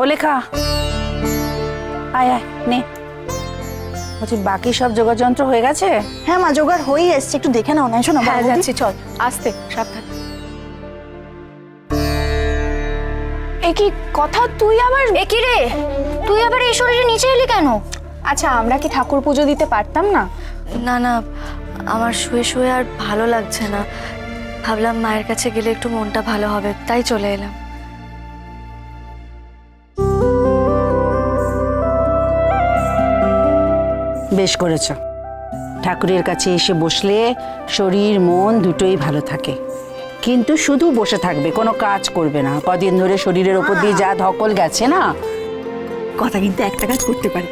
ও লেখা। আয় আয় নে। বলছি বাকি সব যোগাযন্ত্র হয়ে গেছে? হ্যাঁ মা জোগাড় হয়েই এসছে। একটু দেখে নাও না এসো না হ্যাঁ যাচ্ছি চল। আসতে সাবধান। এ কি কথা? তুই আবার এ কি রে? তুই আবার এই শরীরে নিচে এলি কেন? আচ্ছা আমরা কি ঠাকুর পুজো দিতে পারতাম না? না না আমার শুয়ে শুয়ে আর ভালো লাগছে না। ভাবলাম মায়ের কাছে গেলে একটু মনটা ভালো হবে তাই চলে এলাম। বেশ করেছ। ঠাকুরের কাছে এসে বসলে শরীর, মন দুটোই ভালো থাকে। কিন্তু শুধু বসে থাকবে, কোনো কাজ করবে না। কদিন ধরে শরীরের ওপর দিয়ে যা ধকল গেছে না? কথা কিন্তু একটা কাজ করতে পারে।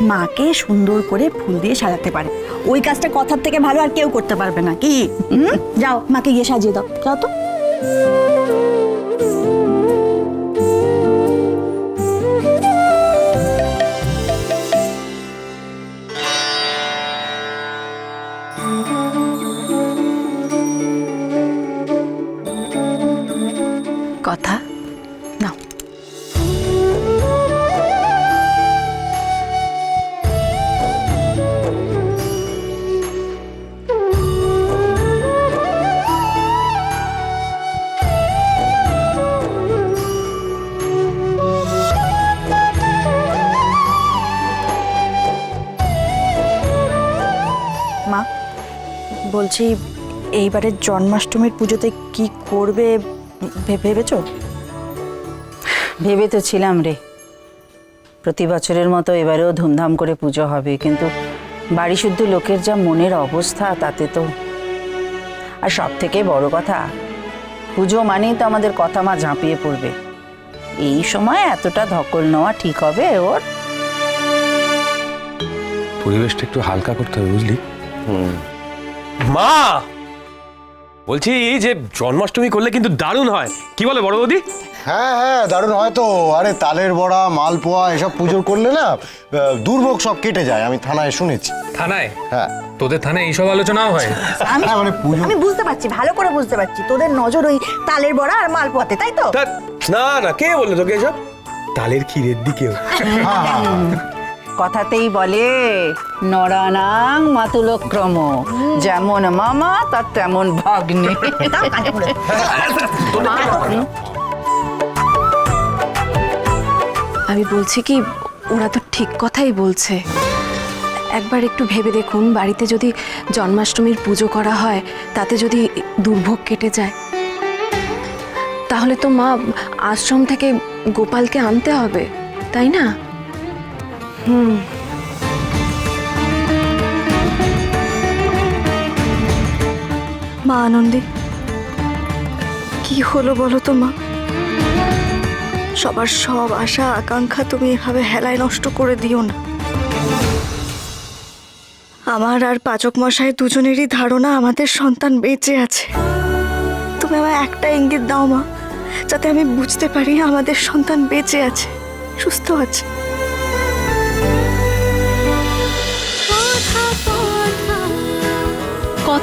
মাকে সুন্দর করে ফুল দিয়ে সাজাতে পারে। ওই কাজটা কথার থেকে ভালো আর কেউ করতে পারবে না। কি? যাও, মাকে গিয়ে সাজিয়ে দাও। যাও তো। কথা। নাও। মা বলছি এইবারের জন্মাষ্টমীর পুজোতে কি করবে ভেবেছো? ভেবে তো ছিলাম রে। প্রতি বছরের মতো এবারেও ধুমধাম করে পুজো হবে কিন্তু বাড়ি শুদ্ধ লোকের যা মনের অবস্থা তাতে তো আর সব থেকে বড় কথা পুজো মানেই তো আমাদের কথা মা ঝাঁপিয়ে পড়বে। এই সময় এতটা ধকল নেওয়া ঠিক হবে ওর? পরিবেশটা একটু হালকা করতে হবে বুঝলি? মা! বলছি যে জন্মাষ্টমী করলে কিন্তু দারুণ হয়। কি বলে বড় বৌদি? হ্যাঁ হ্যাঁ দারুণ হয় তো। আরে তালের বড়া মালপোয়া এসব পুজো করলে না আহ, দুর্ভোগ সব কেটে যায়। আমি থানায় শুনেছি। থানায়? হ্যাঁ। তোদের থানায় এইসব আলোচনাও হয়? আমি হ্যাঁ, মানে পুজো আমি বুঝতে পারছি ভালো করে বুঝতে পারছি। তোদের নজর ওই তালের বড়া আর মালপোয়াতে তাই তো? তা না না কে বলল তোকে এসব? তালের ক্ষীরের দিকেও। হ্যাঁ, হ্যাঁ, হ্যাঁ। কথাতেই বলে, নরানাং মাতুলক্রম। যেমন মামা, তার তেমন ভাগ্নে। আমি বলছি কি, ওরা তো ঠিক কথাই বলছে। একবার একটু ভেবে দেখুন, বাড়িতে যদি জন্মাষ্টমীর পুজো করা হয়, তাতে যদি দুর্ভোগ কেটে যায়, তাহলে তো মা আশ্রম থেকে গোপালকে আনতে হবে, তাই না? মা আনন্দে, কি হলো বলো তো মা? সবার সব আশা, আকাঙ্ক্ষা তুমি এভাবে হেলায় নষ্ট করে দিও না। আমার আর পাচক মশাই দুজনেরই ধারণা আমাদের সন্তান বেঁচে আছে। তুমি আমার একটা ইঙ্গিত দাও মা, যাতে আমি বুঝতে পারি আমাদের সন্তান বেঁচে আছে, সুস্থ আছে।